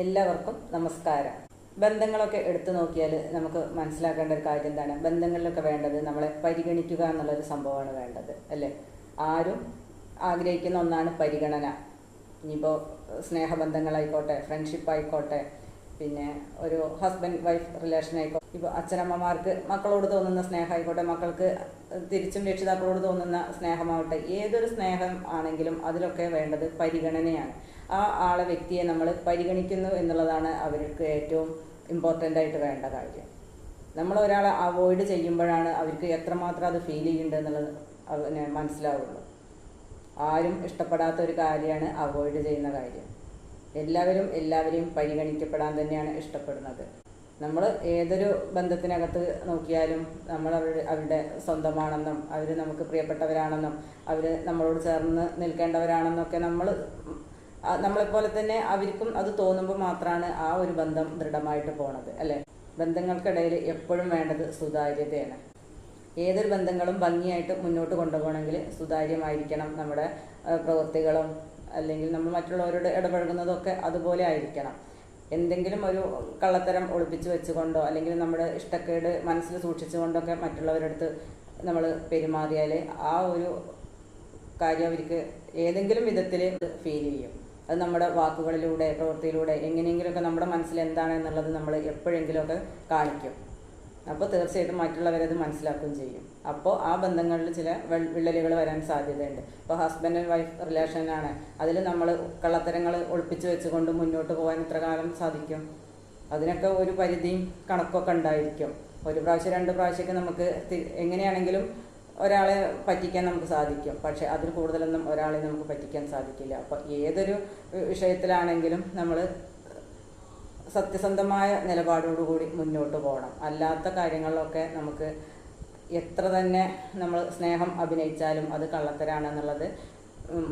എല്ലാവർക്കും നമസ്കാരം. ബന്ധങ്ങളൊക്കെ എടുത്തു നോക്കിയാൽ നമുക്ക് മനസ്സിലാക്കേണ്ട ഒരു കാര്യം എന്താണ്? ബന്ധങ്ങളിലൊക്കെ വേണ്ടത് നമ്മളെ പരിഗണിക്കുക എന്നുള്ളൊരു സംഭവമാണ് വേണ്ടത് അല്ലേ? ആരും ആഗ്രഹിക്കുന്ന ഒന്നാണ് പരിഗണന. ഇനിയിപ്പോൾ സ്നേഹബന്ധങ്ങളായിക്കോട്ടെ ഫ്രണ്ട്ഷിപ്പ് ആയിക്കോട്ടെ പിന്നെ ഒരു ഹസ്ബൻഡ് വൈഫ് റിലേഷൻ ആയിക്കോട്ടെ ഇപ്പോൾ അച്ഛനമ്മമാർക്ക് മക്കളോട് തോന്നുന്ന സ്നേഹമായിക്കോട്ടെ മക്കൾക്ക് തിരിച്ചും രക്ഷിതാക്കളോട് തോന്നുന്ന സ്നേഹമാവട്ടെ ഏതൊരു സ്നേഹം ആണെങ്കിലും അതിലൊക്കെ വേണ്ടത് പരിഗണനയാണ്. ആ ആളെ വ്യക്തിയെ നമ്മൾ പരിഗണിക്കുന്നു എന്നുള്ളതാണ് അവർക്ക് ഏറ്റവും ഇമ്പോർട്ടന്റ് ആയിട്ട് വേണ്ട കാര്യം. നമ്മൾ ഒരാളെ അവോയ്ഡ് ചെയ്യുമ്പോഴാണ് അവർക്ക് എത്രമാത്രം അത് ഫീൽ ചെയ്യുന്നുണ്ട് എന്നുള്ളത് മനസ്സിലാവുള്ളൂ. ആരും ഇഷ്ടപ്പെടാത്ത ഒരു കാര്യമാണ് അവോയ്ഡ് ചെയ്യുന്ന കാര്യം. എല്ലാവരും എല്ലാവരെയും പരിഗണിക്കപ്പെടാൻ തന്നെയാണ് ഇഷ്ടപ്പെടുന്നത്. നമ്മൾ ഏതൊരു ബന്ധത്തിനകത്ത് നോക്കിയാലും നമ്മൾ അവരുടെ അവരുടെ സ്വന്തമാണെന്നും അവർ നമുക്ക് പ്രിയപ്പെട്ടവരാണെന്നും അവർ നമ്മളോട് ചേർന്ന് നിൽക്കേണ്ടവരാണെന്നൊക്കെ നമ്മൾ നമ്മളെപ്പോലെ തന്നെ അവർക്കും അത് തോന്നുമ്പോൾ മാത്രമാണ് ആ ഒരു ബന്ധം ദൃഢമായിട്ട് പോണത് അല്ലേ? ബന്ധങ്ങൾക്കിടയിൽ എപ്പോഴും വേണ്ടത് സുതാര്യതയാണ്. ഏതൊരു ബന്ധങ്ങളും ഭംഗിയായിട്ട് മുന്നോട്ട് കൊണ്ടുപോകണമെങ്കിൽ സുതാര്യമായിരിക്കണം നമ്മുടെ പ്രവൃത്തികളും അല്ലെങ്കിൽ നമ്മൾ മറ്റുള്ളവരോട് ഇടപഴകുന്നതൊക്കെ അതുപോലെ ആയിരിക്കണം. എന്തെങ്കിലും ഒരു കള്ളത്തരം ഒളിപ്പിച്ച് വെച്ചുകൊണ്ടോ അല്ലെങ്കിൽ നമ്മുടെ ഇഷ്ടക്കേട് മനസ്സിൽ സൂക്ഷിച്ചുകൊണ്ടൊക്കെ മറ്റുള്ളവരുടെ അടുത്ത് നമ്മൾ പെരുമാറിയാൽ ആ ഒരു കാര്യം അവർക്ക് ഏതെങ്കിലും വിധത്തിൽ ഫീൽ ചെയ്യും. അത് നമ്മുടെ വാക്കുകളിലൂടെ പ്രവൃത്തിയിലൂടെ എങ്ങനെയെങ്കിലുമൊക്കെ നമ്മുടെ മനസ്സിൽ എന്താണ് എന്നുള്ളത് നമ്മൾ എപ്പോഴെങ്കിലുമൊക്കെ കാണിക്കും. അപ്പോൾ തീർച്ചയായിട്ടും മറ്റുള്ളവരത് മനസ്സിലാക്കുകയും ചെയ്യും. അപ്പോൾ ആ ബന്ധങ്ങളിൽ ചില വിള്ളലുകൾ വരാൻ സാധ്യതയുണ്ട്. ഇപ്പോൾ ഹസ്ബൻഡ് ആൻഡ് വൈഫ് റിലേഷനാണ് അതിൽ നമ്മൾ കള്ളത്തരങ്ങൾ ഒളിപ്പിച്ച് വെച്ചുകൊണ്ട് മുന്നോട്ട് പോകാൻ ഇത്ര കാലം സാധിക്കും. അതിനൊക്കെ ഒരു പരിധിയും കണക്കൊക്കെ ഉണ്ടായിരിക്കും. ഒരു പ്രാവശ്യം രണ്ട് പ്രാവശ്യമൊക്കെ നമുക്ക് എങ്ങനെയാണെങ്കിലും ഒരാളെ പറ്റിക്കാൻ നമുക്ക് സാധിക്കും. പക്ഷെ അതിൽ കൂടുതലൊന്നും ഒരാളെ നമുക്ക് പറ്റിക്കാൻ സാധിക്കില്ല. അപ്പോൾ ഏതൊരു വിഷയത്തിലാണെങ്കിലും നമ്മൾ സത്യസന്ധമായ നിലപാടോടുകൂടി മുന്നോട്ട് പോകണം. അല്ലാത്ത കാര്യങ്ങളിലൊക്കെ നമുക്ക് എത്ര തന്നെ നമ്മൾ സ്നേഹം അഭിനയിച്ചാലും അത് കള്ളത്തരാണെന്നുള്ളത്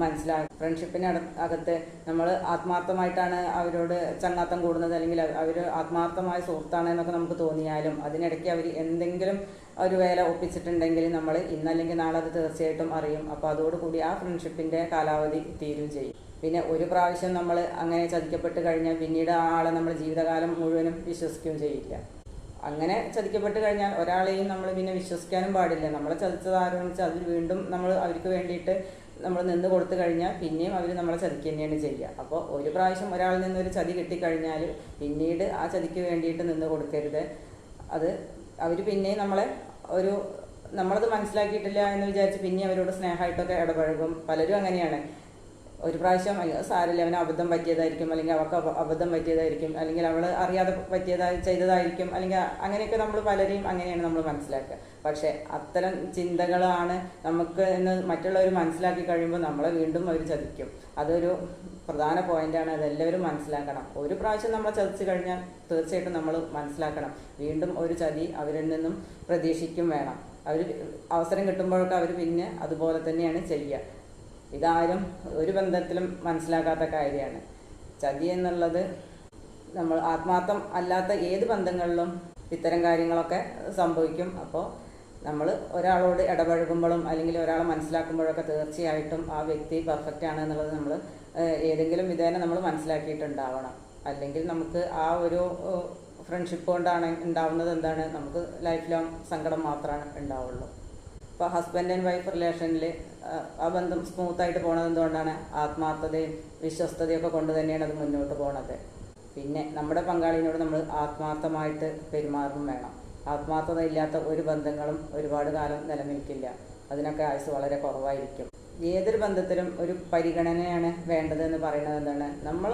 മനസ്സിലാകും. ഫ്രണ്ട്ഷിപ്പിന് അകത്ത് നമ്മൾ ആത്മാർത്ഥമായിട്ടാണ് അവരോട് ചങ്ങാത്തം കൂടുന്നത് അല്ലെങ്കിൽ അവർ ആത്മാർത്ഥമായ സുഹൃത്താണ് എന്നൊക്കെ നമുക്ക് തോന്നിയാലും അതിനിടയ്ക്ക് അവർ എന്തെങ്കിലും ഒരു വേല ഒപ്പിച്ചിട്ടുണ്ടെങ്കിൽ നമ്മൾ ഇന്നല്ലെങ്കിൽ നാളെ അത് തീർച്ചയായിട്ടും അറിയും. അപ്പോൾ അതോടുകൂടി ആ ഫ്രണ്ട്ഷിപ്പിന്റെ കാലാവധി തീരും ചെയ്യും. പിന്നെ ഒരു പ്രാവശ്യം നമ്മൾ അങ്ങനെ ചതിക്കപ്പെട്ട് കഴിഞ്ഞാൽ പിന്നീട് ആ ആളെ നമ്മൾ ജീവിതകാലം മുഴുവനും വിശ്വസിക്കുകയും ചെയ്യില്ല. അങ്ങനെ ചതിക്കപ്പെട്ട് കഴിഞ്ഞാൽ ഒരാളെയും നമ്മൾ പിന്നെ വിശ്വസിക്കാനും പാടില്ല. നമ്മളെ ചതിച്ചത് ആരെന്ന് അതിൽ വീണ്ടും നമ്മൾ അവർക്ക് വേണ്ടിയിട്ട് നമ്മൾ നിന്ന് കൊടുത്തു കഴിഞ്ഞാൽ പിന്നെയും അവർ നമ്മളെ ചതിക്കുക തന്നെയാണ് ചെയ്യുക. അപ്പോൾ ഒരു പ്രാവശ്യം ഒരാളിൽ നിന്ന് ഒരു ചതി കിട്ടിക്കഴിഞ്ഞാൽ പിന്നീട് ആ ചതിക്ക് വേണ്ടിയിട്ട് നിന്ന് കൊടുക്കരുത്. അത് അവർ പിന്നെയും നമ്മളെ ഒരു നമ്മളത് മനസ്സിലാക്കിയിട്ടില്ല എന്ന് വിചാരിച്ച് പിന്നെ അവരോട് സ്നേഹമായിട്ടൊക്കെ ഇടപഴകും. പലരും അങ്ങനെയാണ്. ഒരു പ്രാവശ്യം സാരല്ലേ അവന് അബദ്ധം പറ്റിയതായിരിക്കും അല്ലെങ്കിൽ അവൾക്ക് അബ- അബദ്ധം പറ്റിയതായിരിക്കും അല്ലെങ്കിൽ അവൾ അറിയാതെ പറ്റിയതായി ചെയ്തതായിരിക്കും അല്ലെങ്കിൽ അങ്ങനെയൊക്കെ നമ്മൾ പലരെയും അങ്ങനെയാണ് നമ്മൾ മനസ്സിലാക്കുക. പക്ഷേ അത്തരം ചിന്തകളാണ് നമുക്ക് എന്ന് മറ്റുള്ളവർ മനസ്സിലാക്കി കഴിയുമ്പോൾ നമ്മളെ വീണ്ടും അവർ ചതിക്കും. അതൊരു പ്രധാന പോയിന്റാണ് അതെല്ലാവരും മനസ്സിലാക്കണം. ഒരു പ്രാവശ്യം നമ്മൾ ചതിച്ചു കഴിഞ്ഞാൽ തീർച്ചയായിട്ടും നമ്മൾ മനസ്സിലാക്കണം. വീണ്ടും ഒരു ചതി അവരിൽ നിന്നും പ്രതീക്ഷിക്കും വേണം. അവർ അവസരം കിട്ടുമ്പോഴൊക്കെ അവർ പിന്നെ അതുപോലെ തന്നെയാണ് ചെയ്യുക. ഇതാരും ഒരു ബന്ധത്തിലും മനസ്സിലാക്കാത്ത കാര്യമാണ്. ചതി എന്നുള്ളത് നമ്മൾ ആത്മാർത്ഥം അല്ലാത്ത ഏത് ബന്ധങ്ങളിലും ഇത്തരം കാര്യങ്ങളൊക്കെ സംഭവിക്കും. അപ്പോൾ നമ്മൾ ഒരാളോട് ഇടപഴകുമ്പോഴും അല്ലെങ്കിൽ ഒരാളെ മനസ്സിലാക്കുമ്പോഴൊക്കെ തീർച്ചയായിട്ടും ആ വ്യക്തി പെർഫെക്റ്റ് ആണ് എന്നുള്ളത് നമ്മൾ ഏതെങ്കിലും വിധേന നമ്മൾ മനസ്സിലാക്കിയിട്ടുണ്ടാവണം. അല്ലെങ്കിൽ നമുക്ക് ആ ഒരു ഫ്രണ്ട്ഷിപ്പ് കൊണ്ടാണ് ഉണ്ടാവുന്നത് എന്താണ്? നമുക്ക് ലൈഫ് ലോങ് സങ്കടം മാത്രമാണ് ഉണ്ടാവുള്ളൂ. ഇപ്പോൾ ഹസ്ബൻഡ് ആൻഡ് വൈഫ് റിലേഷനിൽ ആ ബന്ധം സ്മൂത്തായിട്ട് പോണത് എന്തുകൊണ്ടാണ് ആത്മാർത്ഥതയും വിശ്വസ്തതയും ഒക്കെ കൊണ്ട് തന്നെയാണ് അത് മുന്നോട്ട് പോണത്. പിന്നെ നമ്മുടെ പങ്കാളിനോട് നമ്മൾ ആത്മാർത്ഥമായിട്ട് പെരുമാറും വേണം. ആത്മാർത്ഥത ഇല്ലാത്ത ഒരു ബന്ധങ്ങളും ഒരുപാട് കാലം നിലനിൽക്കില്ല. അതിനൊക്കെ ആയുസ് വളരെ കുറവായിരിക്കും. ഏതൊരു ബന്ധത്തിലും ഒരു പരിഗണനയാണ് വേണ്ടത് എന്ന് പറയുന്നത് എന്താണ്? നമ്മൾ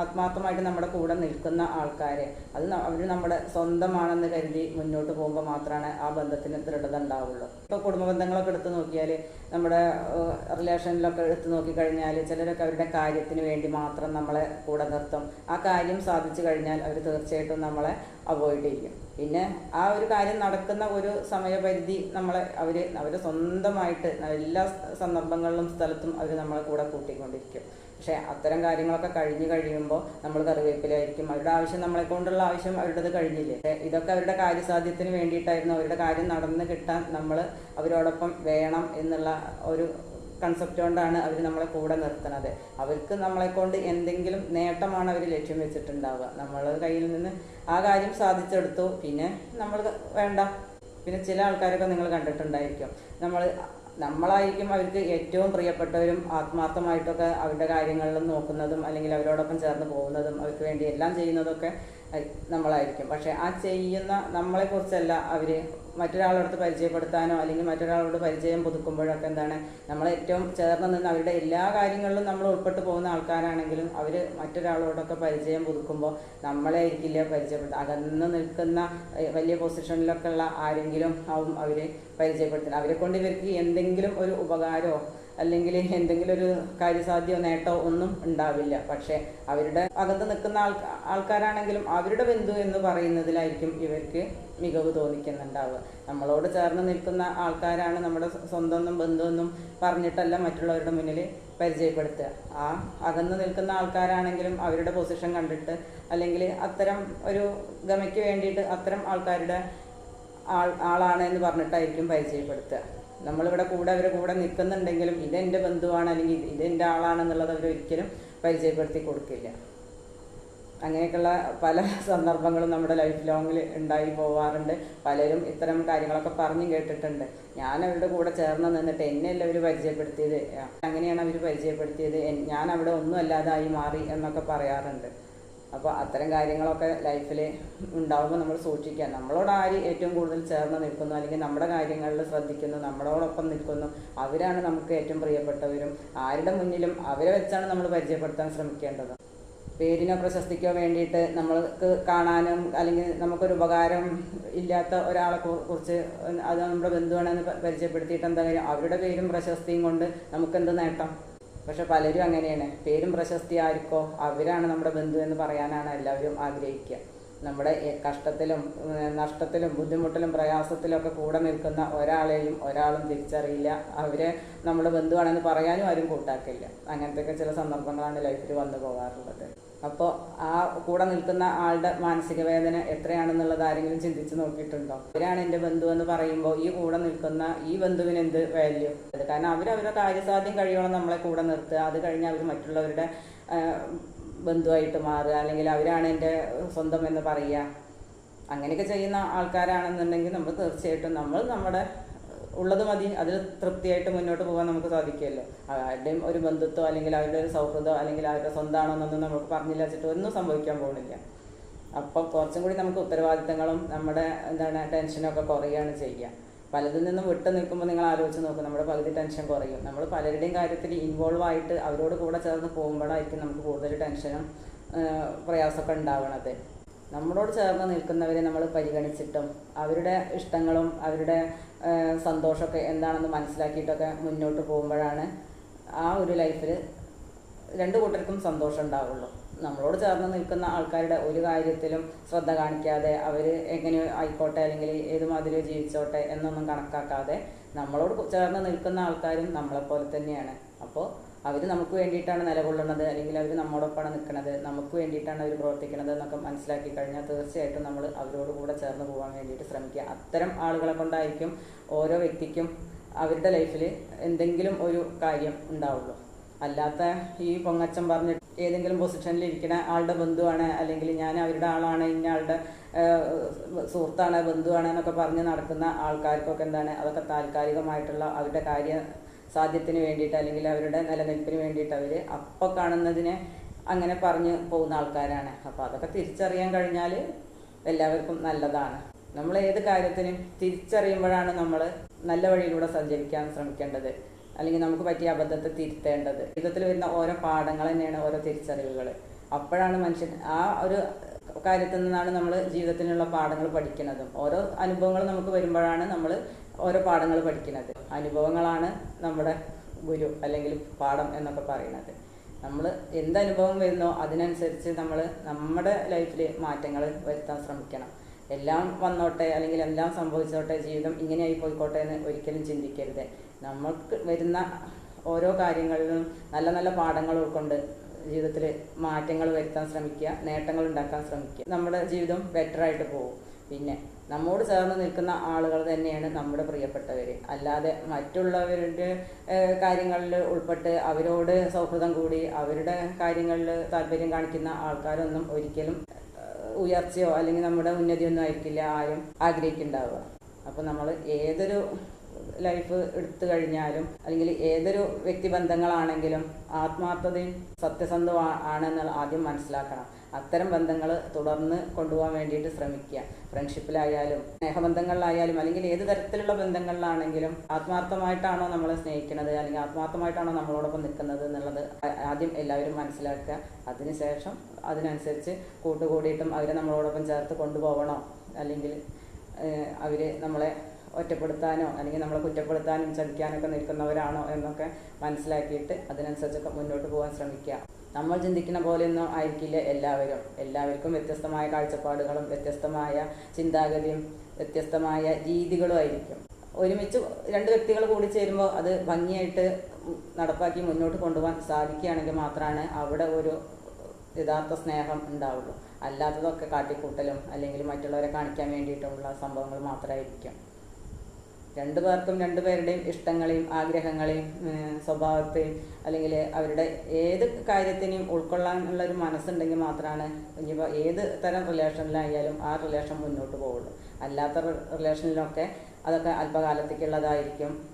ആത്മാർത്ഥമായിട്ട് നമ്മുടെ കൂടെ നിൽക്കുന്ന ആൾക്കാരെ അത് അവർ നമ്മുടെ സ്വന്തമാണെന്ന് കരുതി മുന്നോട്ട് പോകുമ്പോൾ മാത്രമാണ് ആ ബന്ധത്തിന് ദൃഢത ഉണ്ടാവുള്ളൂ. ഇപ്പോൾ കുടുംബ ബന്ധങ്ങളൊക്കെ എടുത്തു നോക്കിയാൽ നമ്മുടെ റിലേഷനിലൊക്കെ എടുത്ത് നോക്കിക്കഴിഞ്ഞാൽ ചിലരൊക്കെ അവരുടെ കാര്യത്തിന് വേണ്ടി മാത്രം നമ്മളെ കൂടെ നിർത്തും. ആ കാര്യം സാധിച്ചു കഴിഞ്ഞാൽ അവർ തീർച്ചയായിട്ടും നമ്മളെ അവോയ്ഡ് ചെയ്യും. പിന്നെ ആ ഒരു കാര്യം നടക്കുന്ന ഒരു സമയപരിധി നമ്മളെ അവർ അവർ സ്വന്തമായിട്ട് എല്ലാ സന്ദർഭങ്ങളിലും സ്ഥലത്തും അവർ നമ്മളെ കൂടെ കൂട്ടിക്കൊണ്ടിരിക്കും. പക്ഷേ അത്തരം കാര്യങ്ങളൊക്കെ കഴിഞ്ഞ് കഴിയുമ്പോൾ നമ്മൾ കറിവേപ്പിലായിരിക്കും. അവരുടെ ആവശ്യം നമ്മളെ കൊണ്ടുള്ള ആവശ്യം അവരുടേത് കഴിഞ്ഞില്ലേ? ഇതൊക്കെ അവരുടെ കാര്യസാധ്യത്തിന് വേണ്ടിയിട്ടായിരുന്നു. അവരുടെ കാര്യം നടന്ന് കിട്ടാൻ നമ്മൾ അവരോടൊപ്പം വേണം എന്നുള്ള ഒരു കൺസെപ്റ്റ് കൊണ്ടാണ് അവർ നമ്മളെ കൂടെ നിർത്തുന്നത്. അവർക്ക് നമ്മളെ കൊണ്ട് എന്തെങ്കിലും നേട്ടമാണ് അവർ ലക്ഷ്യം വെച്ചിട്ടുണ്ടാവുക. നമ്മൾ കയ്യിൽ നിന്ന് ആ കാര്യം സാധിച്ചെടുത്തു. പിന്നെ നമ്മൾ വേണ്ട. പിന്നെ ചില ആൾക്കാരൊക്കെ നിങ്ങൾ കണ്ടിട്ടുണ്ടായിരിക്കും. നമ്മൾ നമ്മളായിരിക്കും അവർക്ക് ഏറ്റവും പ്രിയപ്പെട്ടവരും ആത്മാർത്ഥമായിട്ടൊക്കെ അവരുടെ കാര്യങ്ങളിലും നോക്കുന്നതും അല്ലെങ്കിൽ അവരോടൊപ്പം ചേർന്ന് പോകുന്നതും അവർക്ക് വേണ്ടി എല്ലാം ചെയ്യുന്നതൊക്കെ നമ്മളായിരിക്കും. പക്ഷെ ആ ചെയ്യുന്ന നമ്മളെക്കുറിച്ചല്ല അവർ മറ്റൊരാളോട് പരിചയപ്പെടുത്താനോ അല്ലെങ്കിൽ മറ്റൊരാളോട് പരിചയം പുതുക്കുമ്പോഴൊക്കെ എന്താണ് നമ്മൾ ഏറ്റവും ചേർന്ന് നിന്ന് അവരുടെ എല്ലാ കാര്യങ്ങളിലും നമ്മൾ ഉൾപ്പെട്ടു പോകുന്ന ആൾക്കാരാണെങ്കിലും അവർ മറ്റൊരാളോടൊക്കെ പരിചയം പുതുക്കുമ്പോൾ നമ്മളെ ആയിരിക്കില്ല പരിചയപ്പെടുത്തുക. അകന്ന് നിൽക്കുന്ന വലിയ പൊസിഷനിലൊക്കെ ഉള്ള ആരെങ്കിലും ആവും അവരെ പരിചയപ്പെടുത്തുന്നത്. അവരെ കൊണ്ട് ഇവർക്ക് എന്തെങ്കിലും ഒരു ഉപകാരമോ അല്ലെങ്കിൽ എന്തെങ്കിലും ഒരു കാര്യസാധ്യമോ നേട്ടോ ഒന്നും ഉണ്ടാവില്ല. പക്ഷെ അവരുടെ അകത്ത് നിൽക്കുന്ന ആൾ ആൾക്കാരാണെങ്കിലും അവരുടെ ബന്ധു എന്ന് പറയുന്നതിലായിരിക്കും ഇവർക്ക് മികവ് തോന്നിക്കുന്നുണ്ടാവുക. നമ്മളോട് ചേർന്ന് നിൽക്കുന്ന ആൾക്കാരാണ് നമ്മുടെ സ്വ- സ്വന്തമെന്നും ബന്ധുവെന്നും പറഞ്ഞിട്ടല്ല മറ്റുള്ളവരുടെ മുന്നിൽ പരിചയപ്പെടുത്തുക. ആ അകന്ന് നിൽക്കുന്ന ആൾക്കാരാണെങ്കിലും അവരുടെ പൊസിഷൻ കണ്ടിട്ട് അല്ലെങ്കിൽ അത്തരം ഒരു ഗമയ്ക്ക് വേണ്ടിയിട്ട് അത്തരം ആൾക്കാരുടെ ആൾ ആളാണ് എന്ന് പറഞ്ഞിട്ടായിരിക്കും പരിചയപ്പെടുത്തുക. നമ്മളിവിടെ കൂടെ അവരെ കൂടെ നിൽക്കുന്നുണ്ടെങ്കിലും ഇതെന്റെ ബന്ധുവാണ് അല്ലെങ്കിൽ ഇത് ഇതെന്റെ ആളാണെന്നുള്ളത് അവർ ഒരിക്കലും പരിചയപ്പെടുത്തി കൊടുക്കില്ല. അങ്ങനെയൊക്കെയുള്ള പല സന്ദർഭങ്ങളും നമ്മുടെ ലൈഫ് ലോങ്ങിൽ ഉണ്ടായി പോവാറുണ്ട്. പലരും ഇത്തരം കാര്യങ്ങളൊക്കെ പറഞ്ഞു കേട്ടിട്ടുണ്ട്. ഞാൻ അവരുടെ കൂടെ ചേർന്ന് നിന്നിട്ട് എന്നെയല്ല അവർ പരിചയപ്പെടുത്തിയത്? അങ്ങനെയാണ് അവർ പരിചയപ്പെടുത്തിയത്. ഞാൻ അവിടെ ഒന്നും അല്ലാതായി മാറി എന്നൊക്കെ പറയാറുണ്ട്. അപ്പോൾ അത്തരം കാര്യങ്ങളൊക്കെ ലൈഫിൽ ഉണ്ടാകുമ്പോൾ നമ്മൾ സൂക്ഷിക്കുക. നമ്മളോട് ആര് ഏറ്റവും കൂടുതൽ ചേർന്ന് നിൽക്കുന്നു? അല്ലെങ്കിൽ നമ്മുടെ കാര്യങ്ങളിൽ ശ്രദ്ധിക്കുന്നു നമ്മളോടൊപ്പം നിൽക്കുന്നു. അവരാണ് നമുക്ക് ഏറ്റവും പ്രിയപ്പെട്ടവരും. ആരുടെ മുന്നിലും അവരെ വെച്ചാണ് നമ്മൾ പരിചയപ്പെടുത്താൻ ശ്രമിക്കേണ്ടത്. പേരിനോ പ്രശസ്തിക്കോ വേണ്ടിയിട്ട് നമ്മൾക്ക് കാണാനും അല്ലെങ്കിൽ നമുക്കൊരു ഉപകാരം ഇല്ലാത്ത ഒരാളെ കുറിച്ച് അത് നമ്മുടെ ബന്ധുവാണെന്ന് പരിചയപ്പെടുത്തിയിട്ട് എന്താ കാര്യം? അവരുടെ പേരും പ്രശസ്തിയും കൊണ്ട് നമുക്കെന്ത് നേട്ടം? പക്ഷെ പലരും അങ്ങനെയാണ്. പേരും പ്രശസ്തി ആർക്കോ അവരാണ് നമ്മുടെ ബന്ധു എന്ന് പറയാനാണ് എല്ലാവരും ആഗ്രഹിക്കുക. നമ്മുടെ കഷ്ടത്തിലും നഷ്ടത്തിലും ബുദ്ധിമുട്ടിലും പ്രയാസത്തിലും ഒക്കെ കൂടെ നിൽക്കുന്ന ഒരാളെയും ഒരാളും തിരിച്ചറിയില്ല. അവരെ നമ്മുടെ ബന്ധുവാണെന്ന് പറയാനും ആരും കൂട്ടാക്കില്ല. അങ്ങനത്തെയൊക്കെ ചില സന്ദർഭങ്ങളാണ് ലൈഫിൽ വന്നു പോകാറുള്ളത്. അപ്പോൾ ആ കൂടെ നിൽക്കുന്ന ആളുടെ മാനസിക വേദന എത്രയാണെന്നുള്ളത് ആരെങ്കിലും ചിന്തിച്ച് നോക്കിയിട്ടുണ്ടോ? അവരാണ് എന്റെ ബന്ധു എന്ന് പറയുമ്പോൾ ഈ കൂടെ നിൽക്കുന്ന ഈ ബന്ധുവിന് എന്ത് വാല്യൂ അത് കാരണം അവരവരുടെ കാര്യസാധ്യം കഴിയുമ്പോൾ നമ്മളെ കൂടെ നിർത്തുക. അത് കഴിഞ്ഞ് അവർ മറ്റുള്ളവരുടെ ബന്ധുവായിട്ട് മാറുക. അല്ലെങ്കിൽ അവരാണ് എന്റെ സ്വന്തം എന്ന് പറയുക. അങ്ങനെയൊക്കെ ചെയ്യുന്ന ആൾക്കാരാണെന്നുണ്ടെങ്കിൽ നമ്മൾ തീർച്ചയായിട്ടും നമ്മൾ നമ്മുടെ ഉള്ളത് മതി അതിൽ തൃപ്തിയായിട്ട് മുന്നോട്ട് പോകാൻ നമുക്ക് സാധിക്കുമല്ലോ. ആരുടെയും ഒരു ബന്ധുത്വം അല്ലെങ്കിൽ അവരുടെ ഒരു സൗഹൃദം അല്ലെങ്കിൽ അവരുടെ സ്വന്തമാണോ എന്നൊന്നും നമുക്ക് പറഞ്ഞില്ല വെച്ചിട്ട് ഒന്നും സംഭവിക്കാൻ പോകുന്നില്ല. അപ്പം കുറച്ചും കൂടി നമുക്ക് ഉത്തരവാദിത്തങ്ങളും നമ്മുടെ എന്താണ് ടെൻഷനൊക്കെ കുറയുകയാണ് ചെയ്യുക. പലതിൽ നിന്നും വിട്ട് നിൽക്കുമ്പോൾ നിങ്ങൾ ആലോചിച്ച് നോക്കും നമ്മുടെ പകുതി ടെൻഷൻ കുറയും. നമ്മൾ പലരുടെയും കാര്യത്തിൽ ഇൻവോൾവ് ആയിട്ട് അവരോട് കൂടെ ചേർന്ന് പോകുമ്പോഴായിരിക്കും നമുക്ക് കൂടുതൽ ടെൻഷനും പ്രയാസമൊക്കെ ഉണ്ടാവണത്. നമ്മളോട് ചേർന്ന് നിൽക്കുന്നവരെ നമ്മൾ പരിഗണിച്ചിട്ടും അവരുടെ ഇഷ്ടങ്ങളും അവരുടെ സന്തോഷമൊക്കെ എന്താണെന്ന് മനസ്സിലാക്കിയിട്ടൊക്കെ മുന്നോട്ട് പോകുമ്പോഴാണ് ആ ഒരു ലൈഫിൽ രണ്ടു കൂട്ടർക്കും സന്തോഷം ഉണ്ടാവുള്ളൂ. നമ്മളോട് ചേർന്ന് നിൽക്കുന്ന ആൾക്കാരുടെ ഒരു കാര്യത്തിലും ശ്രദ്ധ കാണിക്കാതെ അവർ എങ്ങനെ ആയിക്കോട്ടെ അല്ലെങ്കിൽ ഏത് മാതിരി ജീവിച്ചോട്ടെ എന്നൊന്നും കണക്കാക്കാതെ നമ്മളോട് ചേർന്ന് നിൽക്കുന്ന ആൾക്കാരും നമ്മളെപ്പോലെ തന്നെയാണ്. അപ്പോൾ അവർ നമുക്ക് വേണ്ടിയിട്ടാണ് നിലകൊള്ളുന്നത് അല്ലെങ്കിൽ അവർ നമ്മോടൊപ്പമാണ് നിൽക്കുന്നത് നമുക്ക് വേണ്ടിയിട്ടാണ് അവർ പ്രവർത്തിക്കുന്നത് എന്നൊക്കെ മനസ്സിലാക്കി കഴിഞ്ഞാൽ തീർച്ചയായിട്ടും നമ്മൾ അവരോട് കൂടെ ചേർന്ന് പോകാൻ വേണ്ടിയിട്ട് ശ്രമിക്കുക. അത്തരം ആളുകളെ കൊണ്ടായിരിക്കും ഓരോ വ്യക്തിക്കും അവരുടെ ലൈഫിൽ എന്തെങ്കിലും ഒരു കാര്യം ഉണ്ടാവുള്ളൂ. അല്ലാത്ത ഈ പൊങ്ങച്ചം പറഞ്ഞിട്ട് ഏതെങ്കിലും പൊസിഷനിൽ ഇരിക്കുന്ന ആളുടെ ബന്ധുവാണ് അല്ലെങ്കിൽ ഞാൻ അവരുടെ ആളാണ് ഇന്ന ആളുടെ സുഹൃത്താണ് ബന്ധുവാണ് എന്നൊക്കെ പറഞ്ഞ് നടക്കുന്ന ആൾക്കാർക്കൊക്കെ എന്താണ് അതൊക്കെ താൽക്കാലികമായിട്ടുള്ള അവരുടെ കാര്യ സാധ്യത്തിന് വേണ്ടിയിട്ട് അല്ലെങ്കിൽ അവരുടെ നിലനിൽപ്പിന് വേണ്ടിയിട്ട് അവർ അപ്പോൾ കാണുന്നതിനെ അങ്ങനെ പറഞ്ഞു പോകുന്ന ആൾക്കാരാണ്. അപ്പോൾ അതൊക്കെ തിരിച്ചറിയാൻ കഴിഞ്ഞാൽ എല്ലാവർക്കും നല്ലതാണ്. നമ്മൾ ഏത് കാര്യത്തിനും തിരിച്ചറിയുമ്പോഴാണ് നമ്മൾ നല്ല വഴിയിലൂടെ സഞ്ചരിക്കാൻ ശ്രമിക്കേണ്ടത്. അല്ലെങ്കിൽ നമുക്ക് പറ്റിയ അബദ്ധത്തെ തിരുത്തേണ്ടത്. ജീവിതത്തിൽ വരുന്ന ഓരോ പാഠങ്ങൾ തന്നെയാണ് ഓരോ തിരിച്ചറിവുകൾ. അപ്പോഴാണ് മനുഷ്യൻ ആ ഒരു കാര്യത്തിൽ നിന്നാണ് നമ്മൾ ജീവിതത്തിനുള്ള പാഠങ്ങൾ പഠിക്കുന്നതും. ഓരോ അനുഭവങ്ങൾ നമുക്ക് വരുമ്പോഴാണ് നമ്മൾ ഓരോ പാഠങ്ങൾ പഠിക്കുന്നത്. അനുഭവങ്ങളാണ് നമ്മുടെ ഗുരു അല്ലെങ്കിൽ പാഠം എന്നൊക്കെ പറയുന്നത്. നമ്മൾ എന്ത് അനുഭവം വരുന്നോ അതിനനുസരിച്ച് നമ്മൾ നമ്മുടെ ലൈഫിൽ മാറ്റങ്ങൾ വരുത്താൻ ശ്രമിക്കണം. എല്ലാം വന്നോട്ടെ അല്ലെങ്കിൽ എല്ലാം സംഭവിച്ചോട്ടെ ജീവിതം ഇങ്ങനെയായി പോയിക്കോട്ടെ എന്ന് ഒരിക്കലും ചിന്തിക്കരുത്. നമുക്ക് വരുന്ന ഓരോ കാര്യങ്ങളിലും നല്ല നല്ല പാഠങ്ങൾ ഉൾക്കൊണ്ട് ജീവിതത്തിൽ മാറ്റങ്ങൾ വരുത്താൻ ശ്രമിക്കുക നേട്ടങ്ങൾ ഉണ്ടാക്കാൻ ശ്രമിക്കുക. നമ്മുടെ ജീവിതം ബെറ്ററായിട്ട് പോകും. പിന്നെ നമ്മോട് ചേർന്ന് നിൽക്കുന്ന ആളുകൾ തന്നെയാണ് നമ്മുടെ പ്രിയപ്പെട്ടവർ അല്ലാതെ മറ്റുള്ളവരുടെ കാര്യങ്ങളിൽ ഉൾപ്പെട്ട് അവരോട് സൗഹൃദം കൂടി അവരുടെ കാര്യങ്ങളിൽ താല്പര്യം കാണിക്കുന്ന ആൾക്കാരൊന്നും ഒരിക്കലും ഉയർച്ചയോ അല്ലെങ്കിൽ നമ്മുടെ ഉന്നതിയൊന്നും ആയിരിക്കില്ല ആരും ആഗ്രഹിക്കുന്നുണ്ടാവുക. അപ്പോൾ നമ്മൾ ഏതൊരു ലൈഫ് എടുത്തു കഴിഞ്ഞാലും അല്ലെങ്കിൽ ഏതൊരു വ്യക്തിബന്ധങ്ങളാണെങ്കിലും ആത്മാർത്ഥതയും സത്യസന്ധവും ആണെന്നുള്ള ആദ്യം മനസ്സിലാക്കണം. അത്തരം ബന്ധങ്ങൾ തുടർന്ന് കൊണ്ടുപോകാൻ വേണ്ടിയിട്ട് ശ്രമിക്കുക. ഫ്രണ്ട്ഷിപ്പിലായാലും സ്നേഹബന്ധങ്ങളിലായാലും അല്ലെങ്കിൽ ഏത് തരത്തിലുള്ള ബന്ധങ്ങളിലാണെങ്കിലും ആത്മാർത്ഥമായിട്ടാണോ നമ്മളെ സ്നേഹിക്കുന്നത് അല്ലെങ്കിൽ ആത്മാർത്ഥമായിട്ടാണോ നമ്മളോടൊപ്പം നിൽക്കുന്നത് എന്നുള്ളത് ആദ്യം എല്ലാവരും മനസ്സിലാക്കുക. അതിനുശേഷം അതിനനുസരിച്ച് കൂട്ടുകൂടിയിട്ടും അവരെ നമ്മളോടൊപ്പം ചേർത്ത് കൊണ്ടുപോകണോ അല്ലെങ്കിൽ അവർ നമ്മളെ ഒറ്റപ്പെടുത്താനോ അല്ലെങ്കിൽ നമ്മളെ കുറ്റപ്പെടുത്താനും ചതിക്കാനൊക്കെ നിൽക്കുന്നവരാണോ എന്നൊക്കെ മനസ്സിലാക്കിയിട്ട് അതിനനുസരിച്ചൊക്കെ മുന്നോട്ട് പോകാൻ ശ്രമിക്കുക. നമ്മൾ ചിന്തിക്കുന്ന പോലെയൊന്നും ആയിരിക്കില്ല എല്ലാവരും. എല്ലാവർക്കും വ്യത്യസ്തമായ കാഴ്ചപ്പാടുകളും വ്യത്യസ്തമായ ചിന്താഗതിയും വ്യത്യസ്തമായ രീതികളും ആയിരിക്കും. ഒരുമിച്ച് രണ്ട് വ്യക്തികൾ കൂടി ചേരുമ്പോൾ അത് ഭംഗിയായിട്ട് നടപ്പാക്കി മുന്നോട്ട് കൊണ്ടുപോകാൻ സാധിക്കുകയാണെങ്കിൽ മാത്രമാണ് അവിടെ ഒരു യഥാർത്ഥ സ്നേഹം ഉണ്ടാവുള്ളൂ. അല്ലാത്തതൊക്കെ കാട്ടിക്കൂട്ടലും അല്ലെങ്കിൽ മറ്റുള്ളവരെ കാണിക്കാൻ വേണ്ടിയിട്ടുള്ള സംഭവങ്ങൾ മാത്രമായിരിക്കും. രണ്ടു പേർക്കും രണ്ടു പേരുടെയും ഇഷ്ടങ്ങളെയും ആഗ്രഹങ്ങളെയും സ്വഭാവത്തെയും അല്ലെങ്കിൽ അവരുടെ ഏത് കാര്യത്തിനെയും ഉൾക്കൊള്ളാനുള്ള ഒരു മനസ്സുണ്ടെങ്കിൽ മാത്രമാണ് ഇനിയിപ്പോൾ ഏത് തരം റിലേഷനിലായാലും ആ റിലേഷൻ മുന്നോട്ട് പോവുള്ളൂ. അല്ലാത്ത റിലേഷനിലൊക്കെ അതൊക്കെ അല്പകാലത്തേക്കുള്ളതായിരിക്കും.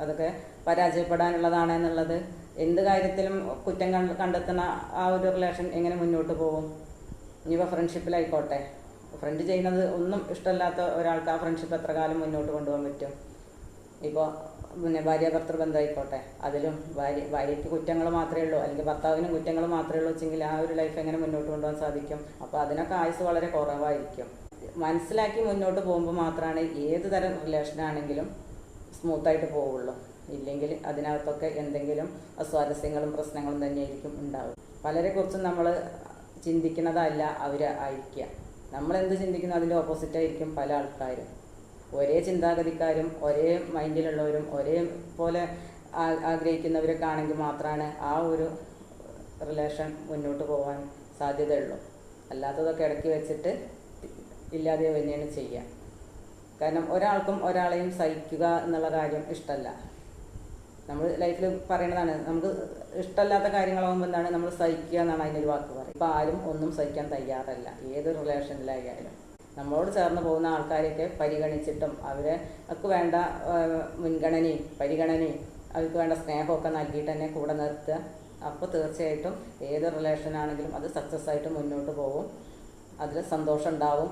അതൊക്കെ പരാജയപ്പെടാനുള്ളതാണ് എന്നുള്ളത്. എന്ത് കാര്യത്തിലും കുറ്റം കണ്ട് കണ്ടെത്തുന്ന ആ ഒരു റിലേഷൻ എങ്ങനെ മുന്നോട്ട് പോകും? ഇനിയിപ്പോൾ ഫ്രണ്ട്ഷിപ്പിലായിക്കോട്ടെ. ഫ്രണ്ട് ചെയ്യുന്നത് ഒന്നും ഇഷ്ടമല്ലാത്ത ഒരാൾക്ക് ആ ഫ്രണ്ട്ഷിപ്പ് എത്ര കാലം മുന്നോട്ട് കൊണ്ടുപോകാൻ പറ്റും? ഇപ്പോൾ പിന്നെ ഭാര്യ ഭർത്തൃ ബന്ധമായിക്കോട്ടെ. അതിലും ഭാര്യ ഭാര്യയ്ക്ക് കുറ്റങ്ങൾ മാത്രമേ ഉള്ളൂ. അല്ലെങ്കിൽ ഭർത്താവിനും കുറ്റങ്ങൾ മാത്രമേ ഉള്ളൂ വെച്ചെങ്കിൽ ആ ഒരു ലൈഫ് എങ്ങനെ മുന്നോട്ട് കൊണ്ടുപോകാൻ സാധിക്കും? അപ്പോൾ അതിനൊക്കെ ആയുസ് വളരെ കുറവായിരിക്കും. മനസ്സിലാക്കി മുന്നോട്ട് പോകുമ്പോൾ മാത്രമാണ് ഏത് തരം റിലേഷനാണെങ്കിലും സ്മൂത്തായിട്ട് പോവുള്ളൂ. ഇല്ലെങ്കിൽ അതിനകത്തൊക്കെ എന്തെങ്കിലും അസ്വാരസ്യങ്ങളും പ്രശ്നങ്ങളും തന്നെയായിരിക്കും ഉണ്ടാവും പലരെ കുറിച്ചും നമ്മൾ ചിന്തിക്കുന്നതല്ല അവർ ആയിരിക്കുക. നമ്മൾ എന്ത് ചിന്തിക്കുന്നു? അതിന്റെ ഓപ്പോസിറ്റ് ആയിരിക്കും പല ആൾക്കാരും. ഒരേ ചിന്താഗതിക്കാരും ഒരേ മൈൻഡിലുള്ളവരും ഒരേ പോലെ ആഗ്രഹിക്കുന്നവരൊക്കെ ആണെങ്കിൽ മാത്രമാണ് ആ ഒരു റിലേഷൻ മുന്നോട്ട് പോകാൻ സാധ്യതയുള്ളൂ. അല്ലാത്തതൊക്കെ ഇടയ്ക്ക് വെച്ചിട്ട് ഇല്ലാതെ തന്നെയാണ് ചെയ്യുക. കാരണം ഒരാൾക്കും ഒരാളെയും സഹിക്കുക എന്നുള്ള കാര്യം ഇഷ്ടമല്ല നമ്മൾ ലൈഫിൽ പറയുന്നതാണ് നമുക്ക് ഇഷ്ടമല്ലാത്ത കാര്യങ്ങളാകുമ്പോൾ എന്താണ് നമ്മൾ സഹിക്കുക എന്നാണ് അതിനൊരു വാക്ക് പറയുന്നത് ഇപ്പം ആരും ഒന്നും സഹിക്കാൻ തയ്യാറല്ല. ഏതൊരു റിലേഷനിലായാലും നമ്മളോട് ചേർന്ന് പോകുന്ന ആൾക്കാരെയൊക്കെ പരിഗണിച്ചിട്ടും അവരെ അവർക്ക് വേണ്ട മുൻഗണനയും പരിഗണനയും അവർക്ക് വേണ്ട സ്നേഹമൊക്കെ നൽകിയിട്ട് തന്നെ കൂടെ നിർത്തുക. അപ്പോൾ തീർച്ചയായിട്ടും ഏത് റിലേഷനാണെങ്കിലും അത് സക്സസ് ആയിട്ട് മുന്നോട്ട് പോകും അതിൽ സന്തോഷം ഉണ്ടാവും.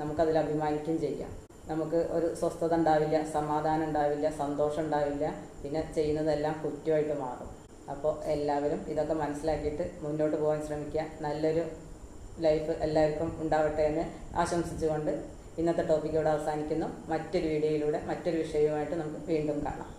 നമുക്കതിൽ അഭിമാനിക്കുകയും ചെയ്യാം. നമുക്ക് ഒരു സ്വസ്ഥത ഉണ്ടാവില്ല സമാധാനം ഉണ്ടാവില്ല സന്തോഷം ഉണ്ടാവില്ല. പിന്നെ ചെയ്യുന്നതെല്ലാം കുറ്റമായിട്ട് മാറും. അപ്പോൾ എല്ലാവരും ഇതൊക്കെ മനസ്സിലാക്കിയിട്ട് മുന്നോട്ട് പോകാൻ ശ്രമിക്കുക. നല്ലൊരു ലൈഫ് എല്ലാവർക്കും ഉണ്ടാവട്ടെ എന്ന് ആശംസിച്ചുകൊണ്ട് ഇന്നത്തെ ടോപ്പിക്കോട് അവസാനിക്കുന്നു. മറ്റൊരു വീഡിയോയിലൂടെ മറ്റൊരു വിഷയവുമായിട്ട് നമുക്ക് വീണ്ടും കാണാം.